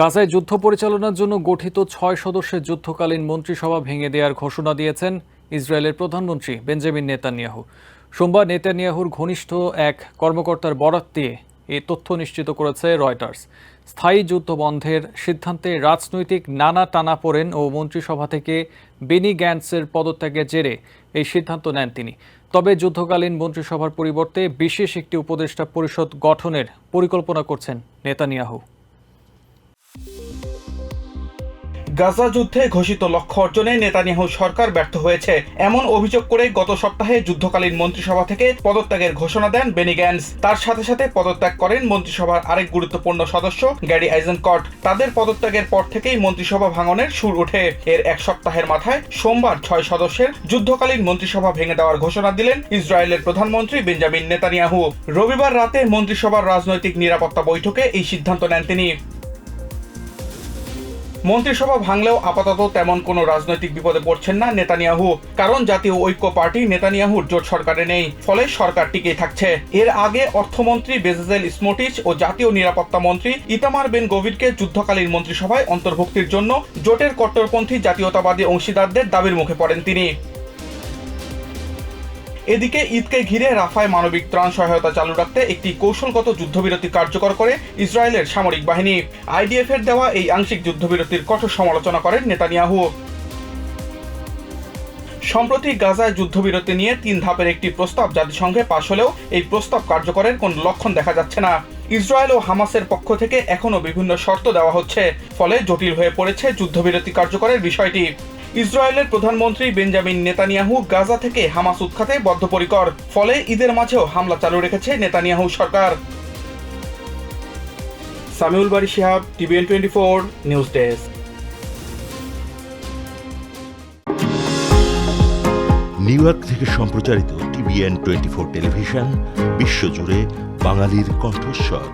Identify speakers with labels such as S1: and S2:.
S1: গাজায় যুদ্ধ পরিচালনার জন্য গঠিত ছয় সদস্যের যুদ্ধকালীন মন্ত্রিসভা ভেঙে দেওয়ার ঘোষণা দিয়েছেন ইসরায়েলের প্রধানমন্ত্রী বেঞ্জামিন নেতানিয়াহু। সোমবার নেতানিয়াহুর ঘনিষ্ঠ এক কর্মকর্তার বরাত দিয়ে এই তথ্য নিশ্চিত করেছে রয়টার্স। স্থায়ী যুদ্ধ বন্ধের সিদ্ধান্তে রাজনৈতিক নানা টানাপোড়েন ও মন্ত্রিসভা থেকে বেনি গ্যান্টসের পদত্যাগের জেরে এই সিদ্ধান্ত নেন তিনি। তবে যুদ্ধকালীন মন্ত্রিসভার পরিবর্তে বিশেষ একটি উপদেষ্টা পরিষদ গঠনের পরিকল্পনা করছেন নেতানিয়াহু।
S2: গাজা যুদ্ধে ঘোষিত লক্ষ্য অর্জনে নেতানিয়াহু সরকার ব্যর্থ হয়েছে। এমন অভিযোগ করে গত সপ্তাহে যুদ্ধকালীন মন্ত্রিসভা থেকে পদত্যাগের ঘোষণা দেন বেনি গ্যান্স তার সাথে সাথে পদত্যাগ করেন মন্ত্রিসভার আরেক গুরুত্বপূর্ণ সদস্য, গ্যারি আইজেনকট। তাদের পদত্যাগের পর থেকেই মন্ত্রিসভা ভাঙনের সুর ওঠে। এর এক সপ্তাহের মাথায় সোমবার ছয় সদস্যের যুদ্ধকালীন মন্ত্রিসভা ভেঙে দেওয়ার ঘোষণা দিলেন ইসরায়েলের প্রধানমন্ত্রী বেঞ্জামিন নেতানিয়াহু। রবিবার রাতে মন্ত্রিসভার রাজনৈতিক নিরাপত্তা বৈঠকে এই সিদ্ধান্ত নেন তিনি। মন্ত্রিসভা ভাঙলেও আপাতত তেমন কোনো রাজনৈতিক বিপদে পড়ছেন না নেতানিয়াহু। কারণ জাতীয় ঐক্য পার্টি নেতানিয়াহুর জোট সরকারে নেই, ফলে সরকার টিকেই থাকছে। এর আগে অর্থমন্ত্রী বেজেজেল স্মোটিচ ও জাতীয় নিরাপত্তা মন্ত্রী ইতামার বেন গভিরকে যুদ্ধকালীন মন্ত্রিসভায় অন্তর্ভুক্তির জন্য জোটের কট্টরপন্থী জাতীয়তাবাদী অংশীদারদের দাবির মুখে পড়েন তিনি। এদিকে ঈদকে ঘিরে রাফায় মানবিক ত্রাণ সহায়তা চালু রাখতে একটি কৌশলগত যুদ্ধবিরতি কার্যকর করে ইসরায়েলের সামরিক বাহিনী। আইডিএফ এর দেওয়া এই আংশিক যুদ্ধবিরতির কঠোর সমালোচনা করেন নেতানিয়াহু। সম্প্রতি গাজায় যুদ্ধবিরতি নিয়ে তিন ধাপের একটি প্রস্তাব জাতিসংঘে পাশ হলেও এই প্রস্তাব কার্যকরের কোন লক্ষণ দেখা যাচ্ছে না। ইসরায়েল ও হামাসের পক্ষ থেকে এখনও বিভিন্ন শর্ত দেওয়া হচ্ছে, ফলে জটিল হয়ে পড়েছে যুদ্ধবিরতি কার্যকরের বিষয়টি। ইসরায়েলের প্রধানমন্ত্রী বেঞ্জামিন নেতানিয়াহু গাজা থেকে হামাস উৎখাতে বদ্ধপরিকর, ফলে ঈদের মাঝেও হামলা চালু রেখেছে নেতানিয়াহু সরকার। Samiul Bari Shihab, TVN twenty four, news desk.
S3: New York থেকে সম্প্রচারিত টিভিএন টোয়েন্টি ফোর টেলিভিশন, বিশ্বজুড়ে বাঙালির কণ্ঠস্বর।